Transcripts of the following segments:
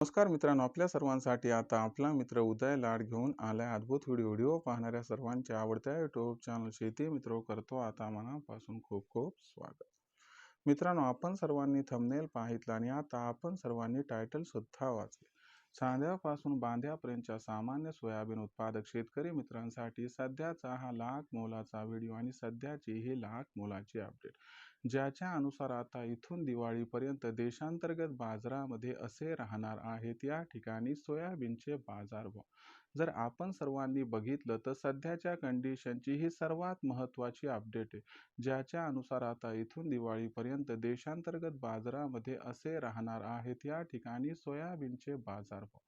नमस्कार मित्रांनो आपल्या सर्वांसाठी आता आपला मित्र उदय लाड घेऊन आलाय अद्भुत व्हिडिओ व्हिडिओ पाहणाऱ्या सर्वांच्या आवडत्या युट्यूब चॅनल शेती मित्र करतो आता मनापासून खूप खूप स्वागत. मित्रांनो आपण सर्वांनी थंबनेल पाहितला आणि आता आपण सर्वांनी टायटल सुद्धा वाचले. सांध्यापासून बांध्यापर्यंतच्या सामान्य सोयाबीन उत्पादक शेतकरी मित्रांसाठी सध्याचा हा लाख मोलाचा व्हिडिओ आणि सध्याची ही लाख मोलाची अपडेट ज्याच्या अनुसार आता इथून दिवाळीपर्यंत देशांतर्गत बाजारामध्ये असे राहणार आहेत या ठिकाणी सोयाबीनचे बाजारभाव जर आपण सर्वांनी बघितलं तर सध्याच्या कंडिशनची ही सर्वात महत्त्वाची अपडेट आहे. ज्याच्या अनुसार आता इथून दिवाळीपर्यंत देशांतर्गत बाजारामध्ये असे राहणार आहेत या ठिकाणी सोयाबीनचे बाजारभाव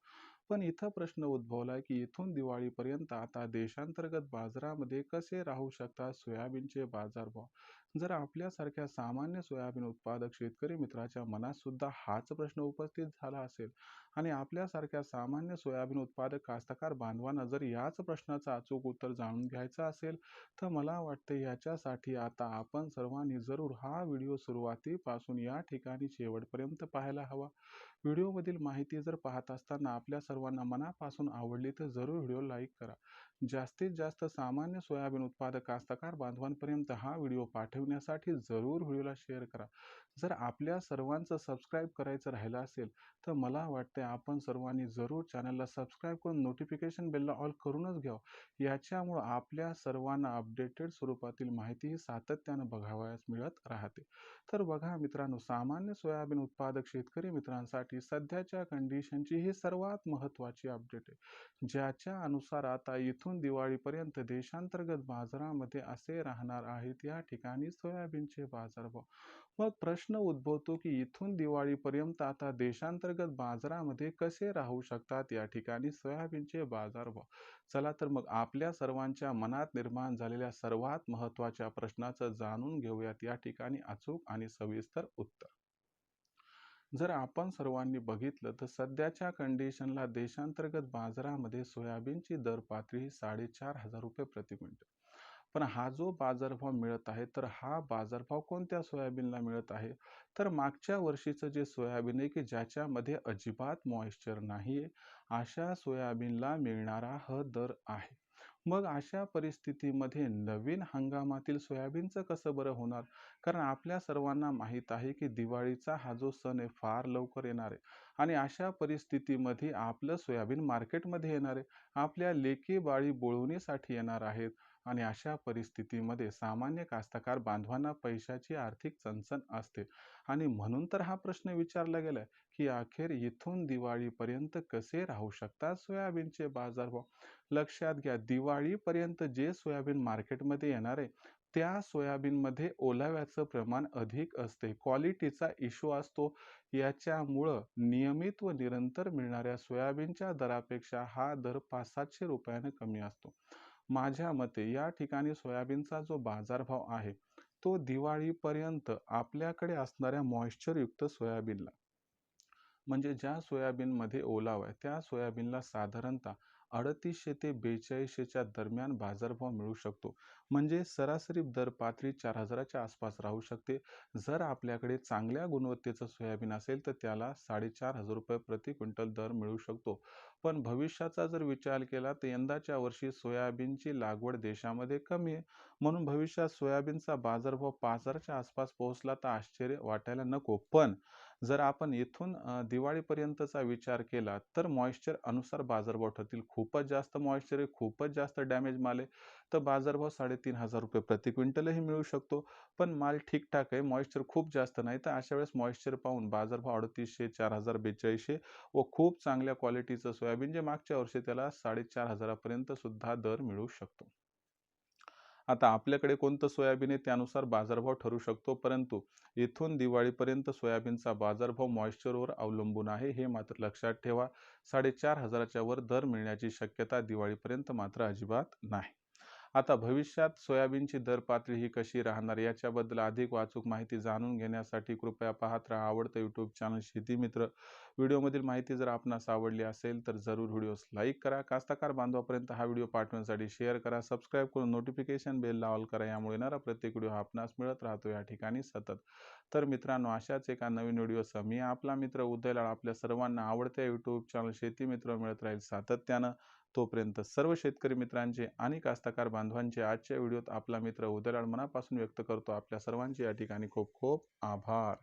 पण इथं प्रश्न उद्भवला की इथून दिवाळीपर्यंत आता देशांतर्गत बाजारामध्ये कसे राहू शकतात सोयाबीनचे बाजारभाव? जर आपल्यासारख्या सामान्य सोयाबीन उत्पादक शेतकरी मित्राच्या मनात सुद्धा हाच प्रश्न उपस्थित झाला असेल आणि आपल्यासारख्या सामान्य सोयाबीन उत्पादक कास्तकार बांधवांना जर याच प्रश्नाचं अचूक उत्तर जाणून घ्यायचं असेल तर मला वाटते याच्यासाठी आता आपण सर्वांनी जरूर हा व्हिडिओ सुरुवातीपासून या ठिकाणी शेवटपर्यंत पाहायला हवा. व्हिडिओमधील माहिती जर पाहत असताना आपल्या सर्वांना मनापासून आवडली तर जरूर व्हिडिओ लाईक करा. जास्तीत जास्त सामान्य सोयाबीन उत्पादक कास्तकार बांधवांपर्यंत हा व्हिडिओ पाठवण्यासाठी जरूर व्हिडिओला शेअर करा. जर आपल्या सर्वांचं सबस्क्राईब करायचं राहिलं असेल तर मला वाटते आपण सर्वांनी जरूर चॅनलला सबस्क्राईब करून नोटिफिकेशन बेलला ऑल करूनच घ्यावं. याच्यामुळं आपल्या सर्वांना अपडेटेड स्वरूपातील माहिती सातत्यानं बघावयास मिळत राहते. तर बघा मित्रांनो सामान्य सोयाबीन उत्पादक शेतकरी मित्रांसाठी सध्याच्या कंडिशनची ही सर्वात महत्त्वाची अपडेट आहे. ज्याच्या अनुसार आता इथून दिवाळीपर्यंत देशांतर्गत बाजारामध्ये असे राहणार आहेत या ठिकाणी सोयाबीनचे बाजारभाव मग प्रश्न उद्भवतो की इथून दिवाळीपर्यंत आता देशांतर्गत बाजारामध्ये कसे राहू शकतात या ठिकाणी सोयाबीनचे बाजारभाव चला तर मग आपल्या सर्वांच्या मनात निर्माण झालेल्या सर्वात महत्त्वाच्या प्रश्नाचं जाणून घेऊयात. या ठिकाणी अचूक आणि सविस्तर उत्तर. जर आपण सर्वांनी बघितलं तर सध्याच्या कंडिशनला देशांतर्गत बाजारामध्ये सोयाबीनची दर पातळी ही साडेचार हजार रुपये प्रति क्विंटल पण हा जो बाजारभाव मिळत आहे तर हा बाजारभाव कोणत्या सोयाबीनला मिळत आहे? तर मागच्या वर्षीचं जे सोयाबीन आहे की ज्याच्यामध्ये अजिबात मॉइश्चर नाही आहे अशा सोयाबीनला मिळणारा हा दर आहे. मग अशा परिस्थितीमध्ये नवीन हंगामातील सोयाबीनचं कसं बरं होणार? कारण आपल्या सर्वांना माहीत आहे की दिवाळीचा हा जो सण आहे फार लवकर येणार आहे. आणि अशा परिस्थितीमध्ये आपलं सोयाबीन मार्केटमध्ये येणार आहे. आपल्या लेकी बाळी बोळवणीसाठी येणार आहेत. आणि अशा परिस्थितीमध्ये सामान्य कास्तकार बांधवांना पैशाची आर्थिक चणचण असते. आणि म्हणून तर हा प्रश्न विचारला गेला की अखेर इथून दिवाळीपर्यंत कसे राहू शकतात सोयाबीनचे बाजारभाव लक्षात घ्या दिवाळीपर्यंत जे सोयाबीन मार्केटमध्ये येणार आहे त्या सोयाबीनमध्ये ओलाव्याचं प्रमाण अधिक असते. क्वालिटीचा इश्यू असतो. याच्यामुळं नियमित व निरंतर मिळणाऱ्या सोयाबीनच्या दरापेक्षा हा दर पाच सातशे रुपयाने कमी असतो. माझ्या मते या ठिकाणी सोयाबीनचा जो बाजारभाव आहे तो दिवाळीपर्यंत आपल्याकडे असणाऱ्या मॉइश्चरयुक्त सोयाबीनला. म्हणजे ज्या सोयाबीनमध्ये ओलावा आहे त्या सोयाबीनला साधारणतः अडतीसशे ते बेचाळीसशेच्या दरम्यान बाजारभाव मिळू शकतो. म्हणजे सरासरी दर पातळी चार हजाराच्या आसपास राहू शकते. जर आपल्याकडे चांगल्या गुणवत्तेचं सोयाबीन असेल तर त्याला साडेचार हजार रुपये प्रति क्विंटल दर मिळू शकतो. पण भविष्याचा जर विचार केला तर यंदाच्या वर्षी सोयाबीनची लागवड देशामध्ये कमी आहे. म्हणून भविष्यात सोयाबीनचा बाजारभाव पाच हजारच्या आसपास पोहोचला तर आश्चर्य वाटायला नको. पण जर आपण इथून दिवाळीपर्यंतचा विचार केला तर मॉइश्चर अनुसार बाजारभाव ठरतील खूपच जास्त मॉइश्चर आहे खूपच जास्त डॅमेज माल आहे. तर बाजारभाव साडेतीन हजार रुपये प्रति क्विंटलही मिळू शकतो. पण माल ठीकठाक आहे मॉइश्चर खूप जास्त नाही. तर अशा वेळेस मॉइश्चर पाहून बाजारभाव अडतीसशे चार हजार बेचाळीसशे व खूप चांगल्या क्वालिटीचं सोयाबीन जे मागच्या वर्षी त्याला साडेचार हजारापर्यंत सुद्धा दर मिळू शकतो. आता आपल्याकडे कोणतं सोयाबीन आहे त्यानुसार बाजारभाव ठरू शकतो. परंतु इथून दिवाळीपर्यंत सोयाबीनचा बाजारभाव मॉइश्चरवर अवलंबून आहे हे मात्र लक्षात ठेवा. साडेचार हजाराच्या वर दर मिळण्याची शक्यता दिवाळीपर्यंत मात्र अजिबात नाही. आता भविष्यात सोयाबीनची दर पातळी ही कशी राहणार याच्याबद्दल अधिक वाचूक माहिती जाणून घेण्यासाठी कृपया पाहत राहा आवडतं यूट्यूब चॅनल शेती मित्र. व्हिडिओमधील माहिती जर आपणास आवडली असेल तर जरूर व्हिडिओस लाईक करा. कास्ताकार बांधवापर्यंत हा व्हिडिओ पाठवण्यासाठी शेअर करा. सबस्क्राईब करून नोटिफिकेशन बेल लावल करा. यामुळे येणारा प्रत्येक व्हिडिओ आपणास मिळत राहतो. या ठिकाणी सतत. तर मित्रांनो अशाच एका नवीन व्हिडिओसह मी आपला मित्र उदयलाळ आपल्या सर्वांना आवडत्या यूट्यूब चॅनल शेती मित्र मिळत राहील सातत्यानं. तोपर्यंत सर्व शेतकरी मित्रांचे आणि कास्तकार बांधवांचे आजच्या व्हिडिओत आपला मित्र उदराळ मनापासून व्यक्त करतो. आपल्या सर्वांचे या ठिकाणी खूप खूप आभार.